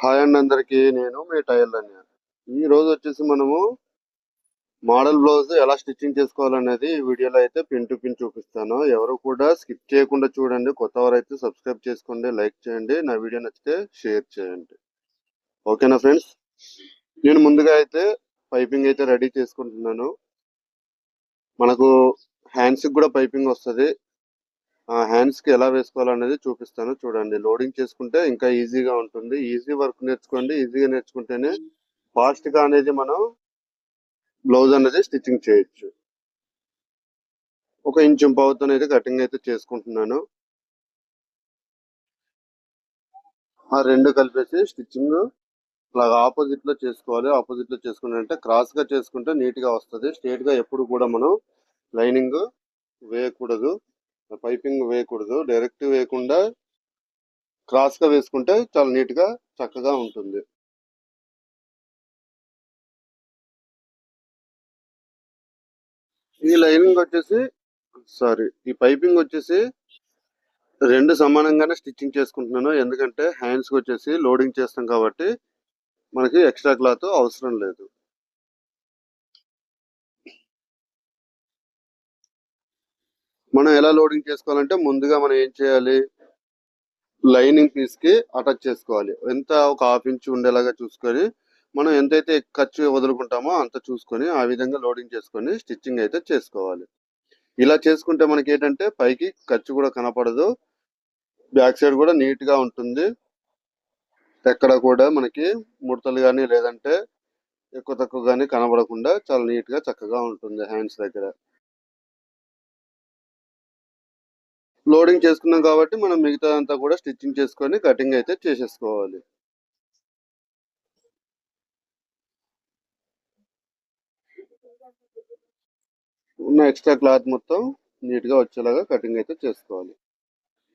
Hi అండి అందరికి నేను మీ టైల్ అని ఈ రోజు వచ్చేసి మనము మోడల్ బ్లౌజ్ ఎలా స్టిచ్చింగ్ చేసుకోవాలనేది ఈ వీడియోలో అయితే పిన్ టు పిన్ చూపిస్తాను. ఎవరు కూడా స్కిప్ చేయకుండా చూడండి. కొత్త వారు అయితే సబ్స్క్రైబ్ చేసుకోండి లైక్ చేయండి. నా వీడియో నచ్చితే షేర్ చేయండి. ఓకేనా ఫ్రెండ్స్? నేను ముందుగా అయితే పైపింగ్ అయితే రెడీ చేసుకుంటున్నాను. మనకు హ్యాండ్స్కి కూడా పైపింగ్ వస్తుంది. ఆ హ్యాండ్స్కి ఎలా వేసుకోవాలనేది చూపిస్తాను. చూడండి లోడింగ్ చేసుకుంటే ఇంకా ఈజీగా ఉంటుంది. ఈజీ వర్క్ నేర్చుకోండి. ఈజీగా నేర్చుకుంటేనే ఫాస్ట్గా అనేది మనం బ్లౌజ్ అనేది స్టిచ్చింగ్ చేయొచ్చు. ఒక ఇంచు పావుతో అయితే కటింగ్ అయితే చేసుకుంటున్నాను. ఆ రెండు కలిపేసి స్టిచ్చింగ్ అలాగా ఆపోజిట్లో చేసుకోవాలి. ఆపోజిట్లో చేసుకుంటే క్రాస్గా చేసుకుంటే నీట్గా వస్తుంది. స్ట్రేట్గా ఎప్పుడు కూడా మనం లైనింగ్ వేయకూడదు. పైపింగ్ వేయకూడదు. డైరెక్ట్ వేయకుండా క్రాస్గా వేసుకుంటే చాలా నీట్గా చక్కగా ఉంటుంది. ఈ లైనింగ్ వచ్చేసి సారీ ఈ పైపింగ్ వచ్చేసి రెండు సమానంగానే స్టిచ్చింగ్ చేసుకుంటున్నాను. ఎందుకంటే హ్యాండ్స్కి వచ్చేసి లోడింగ్ చేస్తాం కాబట్టి మనకి ఎక్స్ట్రా క్లాత్ అవసరం లేదు. మనం ఎలా లోడింగ్ చేసుకోవాలంటే ముందుగా మనం ఏం చేయాలి? లైనింగ్ పీస్కి అటాచ్ చేసుకోవాలి. ఎంత ఒక హాఫ్ ఇంచ్ ఉండేలాగా చూసుకొని మనం ఎంతైతే ఖర్చు వదులుకుంటామో అంత చూసుకొని ఆ విధంగా లోడింగ్ చేసుకొని స్టిచ్చింగ్ అయితే చేసుకోవాలి. ఇలా చేసుకుంటే మనకి ఏంటంటే పైకి ఖర్చు కూడా కనపడదు. బ్యాక్ సైడ్ కూడా నీట్గా ఉంటుంది. ఎక్కడ కూడా మనకి ముడతలు కానీ లేదంటే ఎక్కువ తక్కువ కానీ కనబడకుండా చాలా నీట్గా చక్కగా ఉంటుంది హ్యాండ్స్ దగ్గర. లోడింగ్ చేసుకున్నాం కాబట్టి మనం మిగతా అంతా కూడా స్టిచ్చింగ్ చేసుకొని కటింగ్ అయితే చేసేసుకోవాలి. ఉన్న ఎక్స్ట్రా క్లాత్ మొత్తం నీట్గా వచ్చేలాగా కటింగ్ అయితే చేసుకోవాలి.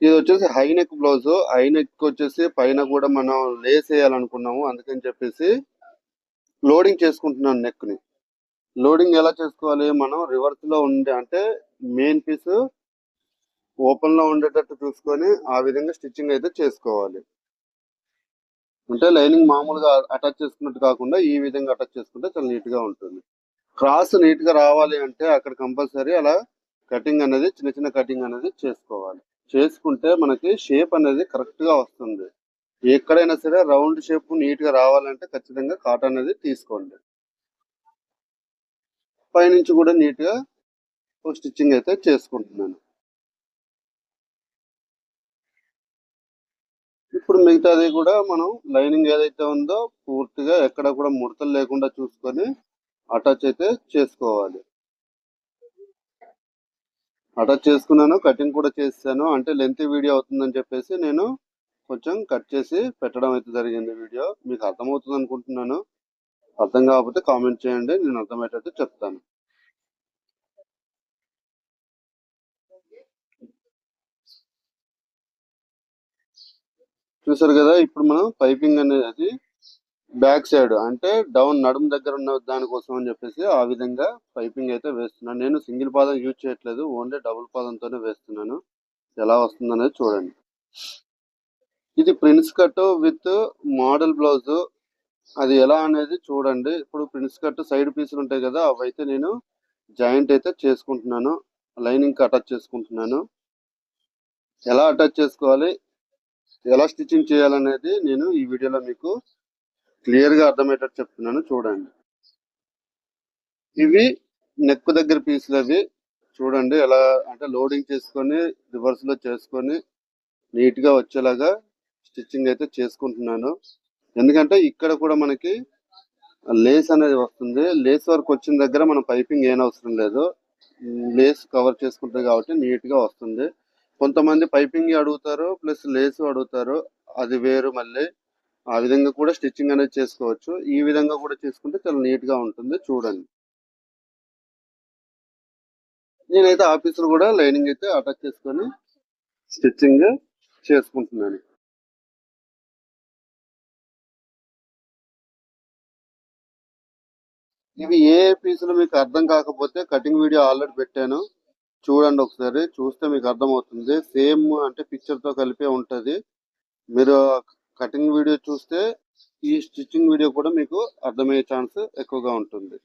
ఇది వచ్చేసి high neck blouse. High neck వచ్చేసి పైన కూడా మనం లేస్ వేయాలనుకున్నాము. అందుకని చెప్పేసి లోడింగ్ చేసుకుంటున్నాను నెక్ని లోడింగ్ ఎలా చేసుకోవాలి? మనం రివర్స్లో ఉండే అంటే మెయిన్ పీస్ ఓపెన్లో ఉండేటట్టు చూసుకొని ఆ విధంగా స్టిచ్చింగ్ అయితే చేసుకోవాలి. అంటే లైనింగ్ మామూలుగా అటాచ్ చేసుకున్నట్టు కాకుండా ఈ విధంగా అటాచ్ చేసుకుంటే చాలా నీట్గా ఉంటుంది. క్రాస్ నీట్గా రావాలి అంటే అక్కడ కంపల్సరీ అలా కటింగ్ అనేది చిన్న చిన్న కటింగ్ అనేది చేసుకోవాలి. చేసుకుంటే మనకి షేప్ అనేది కరెక్ట్గా వస్తుంది. ఎక్కడైనా సరే రౌండ్ షేప్ నీట్గా రావాలంటే ఖచ్చితంగా కాటన్ అనేది తీసుకోండి. పైనుంచి కూడా నీట్గా స్టిచ్చింగ్ అయితే చేసుకుంటున్నాను. ఇప్పుడు మిగతాది కూడా మనం లైనింగ్ ఏదైతే ఉందో పూర్తిగా ఎక్కడ కూడా ముడతలు లేకుండా చూసుకొని అటాచ్ అయితే చేసుకోవాలి. అటాచ్ చేసుకున్నాను కటింగ్ కూడా చేసాను అంటే లెంత్ వీడియో అవుతుందని చెప్పేసి నేను కొంచెం కట్ చేసి పెట్టడం అయితే జరిగింది వీడియో. మీకు అర్థమవుతుంది అనుకుంటున్నాను అర్థం కాకపోతే కామెంట్ చేయండి నేను అర్థమయ్యేటట్టు చెప్తాను. చూసారు కదా ఇప్పుడు మనం పైపింగ్ అనేది బ్యాక్ సైడ్ అంటే డౌన్ నడుము దగ్గర ఉన్న దానికోసం అని చెప్పేసి ఆ విధంగా పైపింగ్ అయితే వేస్తున్నాను. నేను సింగిల్ పాదం యూజ్ చేయట్లేదు ఓన్లీ డబుల్ పాదంతోనే వేస్తున్నాను. ఎలా వస్తుందనేది చూడండి. ఇది prince cut with model blouse. అది ఎలా అనేది చూడండి. ఇప్పుడు ప్రిన్స్ కట్ సైడ్ పీసులు ఉంటాయి కదా అవైతే నేను జాయింట్ అయితే చేసుకుంటున్నాను. లైనింగ్ అటాచ్ చేసుకుంటున్నాను. ఎలా అటాచ్ చేసుకోవాలి? ఎలా స్టిచ్చింగ్ చేయాలనేది నేను ఈ వీడియోలో మీకు క్లియర్గా అర్థమయ్యేటట్టు చెప్తున్నాను. చూడండి. ఇవి నెక్ దగ్గర పీసులు అవి. చూడండి ఎలా అంటే లోడింగ్ చేసుకొని రివర్స్లో చేసుకొని నీట్గా వచ్చేలాగా స్టిచ్చింగ్ అయితే చేసుకుంటున్నాను. ఎందుకంటే ఇక్కడ కూడా మనకి లేస్ అనేది వస్తుంది. లేస్ వర్క్ వచ్చిన దగ్గర మనం పైపింగ్ ఏం అవసరం లేదు. లేస్ కవర్ చేసుకుంటుంది కాబట్టి నీట్గా వస్తుంది. కొంతమంది పైపింగ్ అడుగుతారు ప్లస్ లేస్ అడుగుతారు. అది వేరు మళ్ళీ. ఆ విధంగా కూడా స్టిచ్చింగ్ అనేది చేసుకోవచ్చు. ఈ విధంగా కూడా చేసుకుంటే చాలా నీట్గా ఉంటుంది. చూడండి. నేనైతే ఆఫీసులో కూడా లైనింగ్ అయితే అటాచ్ చేసుకొని స్టిచ్చింగ్ చేసుకుంటున్నాను. ఇవి ఏ పీసులు మీకు అర్థం కాకపోతే కటింగ్ వీడియో ఆల్రెడీ పెట్టాను. చూడండి ఒకసారి చూస్తే మీకు అర్థమవుతుంది. సేమ్ అంటే పిక్చర్తో కలిపే ఉంటుంది. మీరు కటింగ్ వీడియో చూస్తే ఈ స్టిచ్చింగ్ వీడియో కూడా మీకు అర్థమయ్యే ఛాన్స్ ఎక్కువగా ఉంటుంది.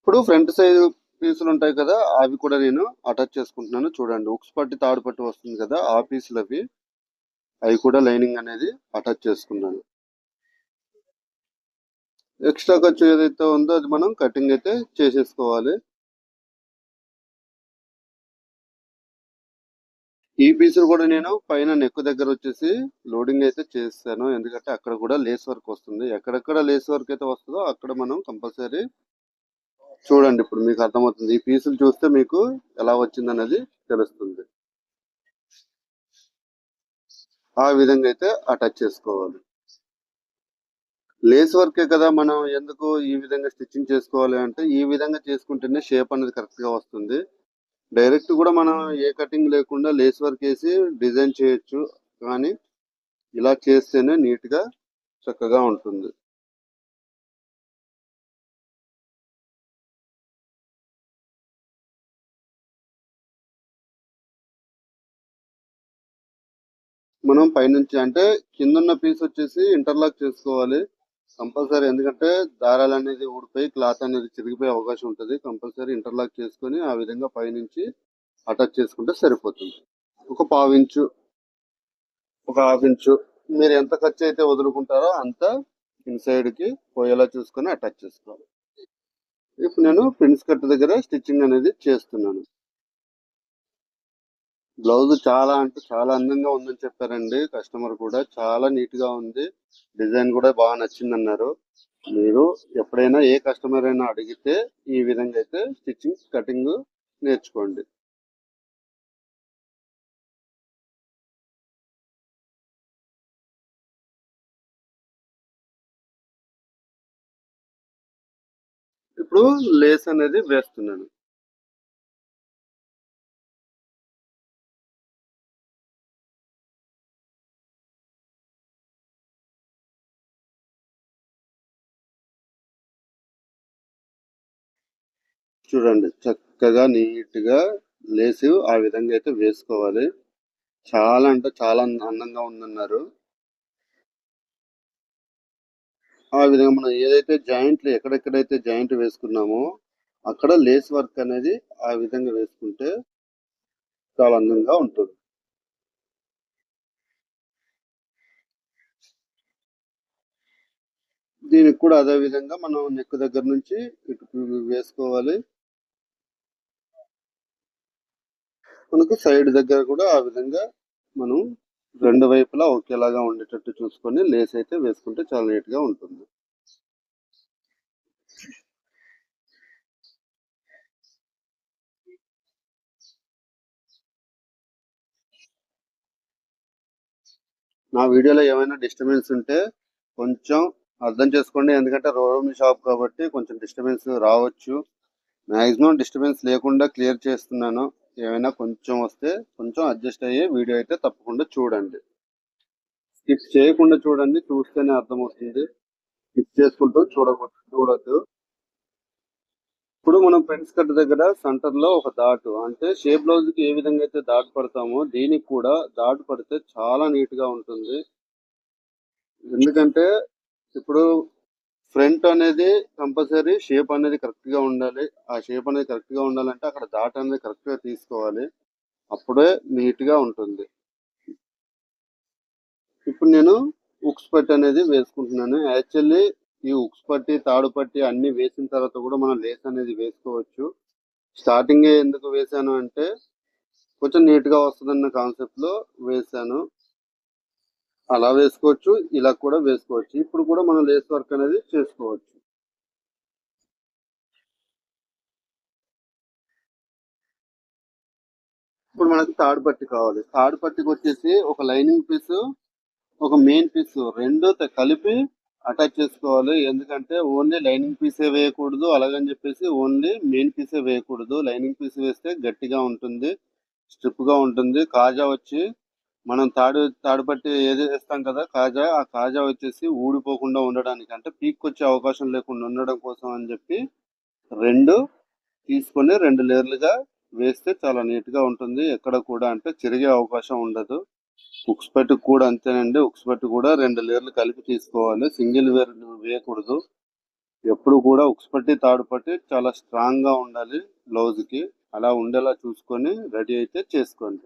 ఇప్పుడు ఫ్రంట్ సైడ్ పీసులు ఉంటాయి కదా అవి కూడా నేను అటాచ్ చేసుకుంటున్నాను. చూడండి ఉక్స్ పట్టి తాడు పట్టి వస్తుంది కదా ఆ పీసులు అవి. అవి కూడా లైనింగ్ అనేది అటాచ్ చేసుకున్నాను. ఎక్స్ట్రా ఖర్చు ఏదైతే ఉందో అది మనం కటింగ్ అయితే చేసేసుకోవాలి. ఈ పీసులు కూడా నేను పైన నెక్ దగ్గర వచ్చేసి లోడింగ్ అయితే చేస్తాను. ఎందుకంటే అక్కడ కూడా లేస్ వర్క్ వస్తుంది. ఎక్కడెక్కడ లేస్ వర్క్ అయితే వస్తుందో అక్కడ మనం కంపల్సరీ చూడండి. ఇప్పుడు మీకు అర్థమవుతుంది. ఈ పీసులు చూస్తే మీకు ఎలా వచ్చింది అనేది తెలుస్తుంది. ఆ విధంగా అయితే అటాచ్ చేసుకోవాలి. లేస్ వర్కే కదా మనం ఎందుకు ఈ విధంగా స్టిచ్చింగ్ చేసుకోవాలి అంటే ఈ విధంగా చేసుకుంటేనే షేప్ అనేది కరెక్ట్గా వస్తుంది. డైరెక్ట్ కూడా మనం ఏ కటింగ్ లేకుండా లేస్ వర్క్ వేసి డిజైన్ చేయొచ్చు. కానీ ఇలా చేస్తేనే నీట్గా చక్కగా ఉంటుంది. మనం పైనుంచి అంటే కిందున్న పీస్ వచ్చేసి ఇంటర్లాక్ చేసుకోవాలి. కంపల్సరీ ఎందుకంటే దారాలు అనేది ఊడిపోయి క్లాత్ అనేది చిరిగిపోయే అవకాశం ఉంటుంది. కంపల్సరీ ఇంటర్లాక్ చేసుకొని ఆ విధంగా పైనుంచి అటాచ్ చేసుకుంటే సరిపోతుంది. ఒక పావు ఇంచు ఒక హాఫ్ ఇంచు మీరు ఎంత ఖర్చు అయితే వదులుకుంటారో అంత ఇన్సైడ్కి పోయేలా చూసుకొని అటాచ్ చేసుకోవాలి. ఇప్పుడు నేను ప్రిన్స్ కట్ దగ్గర స్టిచ్చింగ్ అనేది చేస్తున్నాను. బ్లౌజ్ చాలా అంటే చాలా అందంగా ఉందని చెప్పారండి. కస్టమర్ కూడా చాలా నీట్గా ఉంది. డిజైన్ కూడా బాగా నచ్చింది అన్నారు మీరు ఎప్పుడైనా ఏ కస్టమర్ అయినా అడిగితే ఈ విధంగా అయితే స్టిచ్చింగ్ కటింగ్ నేర్చుకోండి. ఇప్పుడు లేస్ అనేది వేస్తున్నాను. చూడండి చక్కగా నీట్గా లేసి ఆ విధంగా అయితే వేసుకోవాలి. చాలా అంటే చాలా అందంగా ఉందన్నారు. ఆ విధంగా మనం ఏదైతే జాయింట్లు ఎక్కడెక్కడైతే జాయింట్ వేసుకున్నామో అక్కడ లేస్ వర్క్ అనేది ఆ విధంగా వేసుకుంటే చాలా అందంగా ఉంటుంది. దీనికి కూడా అదే విధంగా మనం నెక్ దగ్గర నుంచి ఇటు వేసుకోవాలి. మనకు సైడ్ దగ్గర కూడా ఆ విధంగా మనం రెండు వైపులా ఒకేలాగా ఉండేటట్టు చూసుకొని లేస్ అయితే వేసుకుంటే చాలా నీట్గా ఉంటుంది. నా వీడియోలో ఏమైనా డిస్టర్బెన్స్ ఉంటే కొంచెం అర్థం చేసుకోండి. ఎందుకంటే రోడ్ షాప్ కాబట్టి కొంచెం డిస్టర్బెన్స్ రావచ్చు. మాక్సిమం డిస్టర్బెన్స్ లేకుండా క్లియర్ చేస్తున్నాను. ఏమైనా కొంచెం వస్తే కొంచెం అడ్జస్ట్ అయ్యే వీడియో అయితే తప్పకుండా చూడండి. స్కిప్ చేయకుండా చూడండి చూస్తేనే అర్థమవుతుంది. స్కిప్ చేసుకుంటూ చూడకూడదు చూడద్దు. ఇప్పుడు మనం ఫ్రెండ్స్ కట్ దగ్గర సెంటర్లో ఒక దాటు అంటే షేప్ బ్లౌజ్కి ఏ విధంగా అయితే దాటు పడతామో దీనికి కూడా దాటు పడితే చాలా నీట్గా ఉంటుంది. ఎందుకంటే ఇప్పుడు ఫ్రంట్ అనేది కంపల్సరీ షేప్ అనేది కరెక్ట్గా ఉండాలి. ఆ షేప్ అనేది కరెక్ట్గా ఉండాలంటే అక్కడ దాట అనేది కరెక్ట్గా తీసుకోవాలి. అప్పుడే నీట్గా ఉంటుంది. ఇప్పుడు నేను ఉక్స్ పట్టి అనేది వేసుకుంటున్నాను. యాక్చువల్లీ ఈ ఉక్స్ పట్టి తాడు పట్టి అన్ని వేసిన తర్వాత కూడా మనం లేస్ అనేది వేసుకోవచ్చు. స్టార్టింగ్ ఎందుకు వేసాను అంటే కొంచెం నీట్గా వస్తుందన్న కాన్సెప్ట్లో వేసాను. అలా వేసుకోవచ్చు ఇలా కూడా వేసుకోవచ్చు. ఇప్పుడు కూడా మనం లేస్ వర్క్ అనేది చేసుకోవచ్చు. ఇప్పుడు మనకి తాడు పట్టి కావాలి. తాడు పట్టికి వచ్చేసి ఒక లైనింగ్ పీస్ ఒక మెయిన్ పీస్ రెండు కలిపి అటాచ్ చేసుకోవాలి. ఎందుకంటే ఓన్లీ లైనింగ్ పీసే వేయకూడదు. అలాగని చెప్పేసి ఓన్లీ మెయిన్ పీసే వేయకూడదు. లైనింగ్ పీస్ వేస్తే గట్టిగా ఉంటుంది స్ట్రిప్గా ఉంటుంది కాజా వచ్చి మనం తాడు తాడుపట్టి ఏది వేస్తాం కదా కాజా ఆ కాజా వచ్చేసి ఊడిపోకుండా ఉండడానికి అంటే పీక్ వచ్చే అవకాశం లేకుండా ఉండడం కోసం అని చెప్పి రెండు తీసుకొని రెండు లేయర్లుగా వేస్తే చాలా నీట్గా ఉంటుంది. ఎక్కడ కూడా అంటే చిరిగే అవకాశం ఉండదు. ఉక్స్పట్టు కూడా అంతేనండి. ఉక్స్ పట్టు కూడా రెండు లేయర్లు కలిపి తీసుకోవాలి. సింగిల్ వేర్ వేయకూడదు. ఎప్పుడు కూడా ఉక్స్ పట్టి తాడు పట్టి చాలా స్ట్రాంగ్గా ఉండాలి బ్లౌజ్కి అలా ఉండేలా చూసుకొని రెడీ అయితే చేసుకోండి.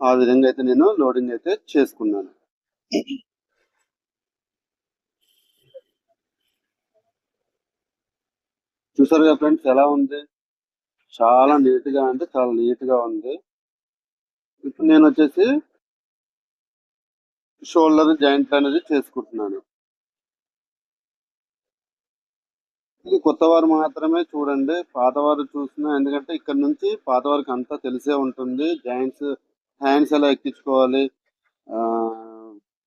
ఆ విధంగా అయితే నేను లోడింగ్ అయితే చేసుకున్నాను. చూసారు కదా ఫ్రెండ్స్ ఎలా ఉంది? చాలా నీట్గా అంటే చాలా నీట్గా ఉంది. ఇప్పుడు నేను వచ్చేసి షోల్డర్ జాయింట్ అనేది చేసుకుంటున్నాను. ఇది కొత్త వారు మాత్రమే చూడండి. పాతవారు చూసినా ఎందుకంటే ఇక్కడ నుంచి పాత వారికి అంతా తెలిసే ఉంటుంది. జాయింట్స్ హ్యాండ్స్ ఎలా ఎక్కించుకోవాలి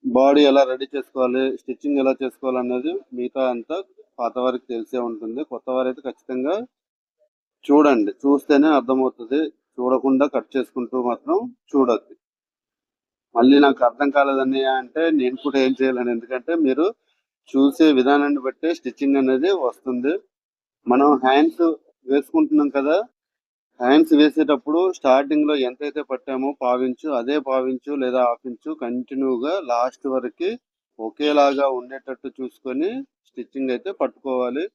బాడీ ఎలా రెడీ చేసుకోవాలి స్టిచ్చింగ్ ఎలా చేసుకోవాలి అనేది మిగతా అంతా పాత వారికి తెలిసే ఉంటుంది. కొత్త వారైతే ఖచ్చితంగా చూడండి. చూస్తేనే అర్థమవుతుంది. చూడకుండా కట్ చేసుకుంటూ మాత్రం చూడద్దు. మళ్ళీ నాకు అర్థం కాలేదని అంటే నేను కూడా ఏం చేయాలని. ఎందుకంటే మీరు చూసే విధానాన్ని బట్టి స్టిచ్చింగ్ అనేది వస్తుంది. మనం హ్యాండ్స్ వేసుకుంటున్నాం కదా హ్యాండ్స్ వేసేటప్పుడు స్టార్టింగ్లో ఎంతైతే పట్టామో పావించు అదే పావించు లేదా హాఫ్ కంటిన్యూగా లాస్ట్ వరకు ఒకేలాగా ఉండేటట్టు చూసుకొని స్టిచ్చింగ్ అయితే పట్టుకోవాలి.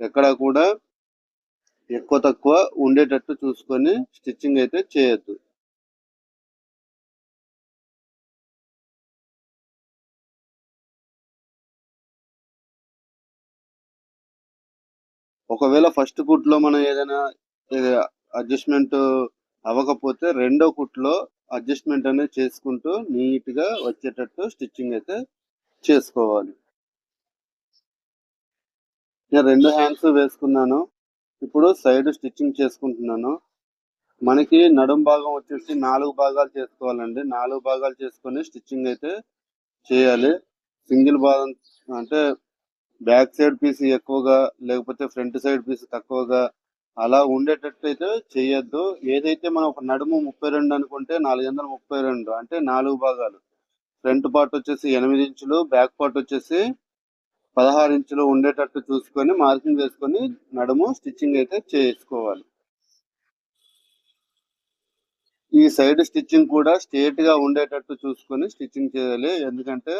ఎక్కడ కూడా ఎక్కువ తక్కువ ఉండేటట్టు చూసుకొని స్టిచ్చింగ్ అయితే చేయొద్దు. ఒకవేళ ఫస్ట్ కుట్లో మనం ఏదైనా అడ్జస్ట్మెంట్ అవ్వకపోతే రెండో కుట్లో అడ్జస్ట్మెంట్ అనేది చేసుకుంటూ నీట్గా వచ్చేటట్టు స్టిచ్చింగ్ అయితే చేసుకోవాలి. నేను రెండు హ్యాండ్స్ వేసుకున్నాను. ఇప్పుడు సైడ్ స్టిచ్చింగ్ చేసుకుంటున్నాను. మనకి నడుం భాగం వచ్చేసి నాలుగు భాగాలు చేసుకోవాలండి. నాలుగు భాగాలు చేసుకొని స్టిచ్చింగ్ అయితే చేయాలి. సింగిల్ భాగం అంటే బ్యాక్ సైడ్ పీస్ ఎక్కువగా లేకపోతే ఫ్రంట్ సైడ్ పీస్ తక్కువగా అలా ఉండేటట్టు అయితే చేయొద్దు. ఏదైతే మనం ఒక నడుము ముప్పై రెండు అనుకుంటే నాలుగు వందల ముప్పై రెండు అంటే నాలుగు భాగాలు. ఫ్రంట్ పార్ట్ వచ్చేసి ఎనిమిది ఇంచులు బ్యాక్ పార్ట్ వచ్చేసి పదహారు ఇంచులు ఉండేటట్టు చూసుకొని మార్కింగ్ వేసుకొని నడుము స్టిచ్చింగ్ అయితే చేసుకోవాలి. ఈ సైడ్ స్టిచ్చింగ్ కూడా స్ట్రేట్గా ఉండేటట్టు చూసుకొని స్టిచ్చింగ్ చేయాలి. ఎందుకంటే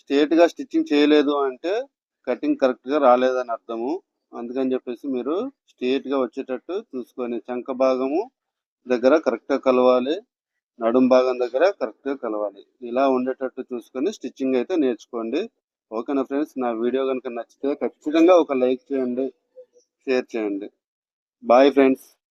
స్ట్రేట్గా స్టిచ్చింగ్ చేయలేదు అంటే కటింగ్ కరెక్ట్గా రాలేదని అర్థము. అందుకని చెప్పేసి మీరు స్ట్రేట్గా వచ్చేటట్టు చూసుకొని చంక భాగము దగ్గర కరెక్ట్గా కలవాలి. నడుం భాగం దగ్గర కరెక్ట్గా కలవాలి. ఇలా ఉండేటట్టు చూసుకొని స్టిచ్చింగ్ అయితే నేర్చుకోండి. ఓకేనా ఫ్రెండ్స్ నా వీడియో కనుక నచ్చితే ఖచ్చితంగా ఒక లైక్ చేయండి షేర్ చేయండి. Bye friends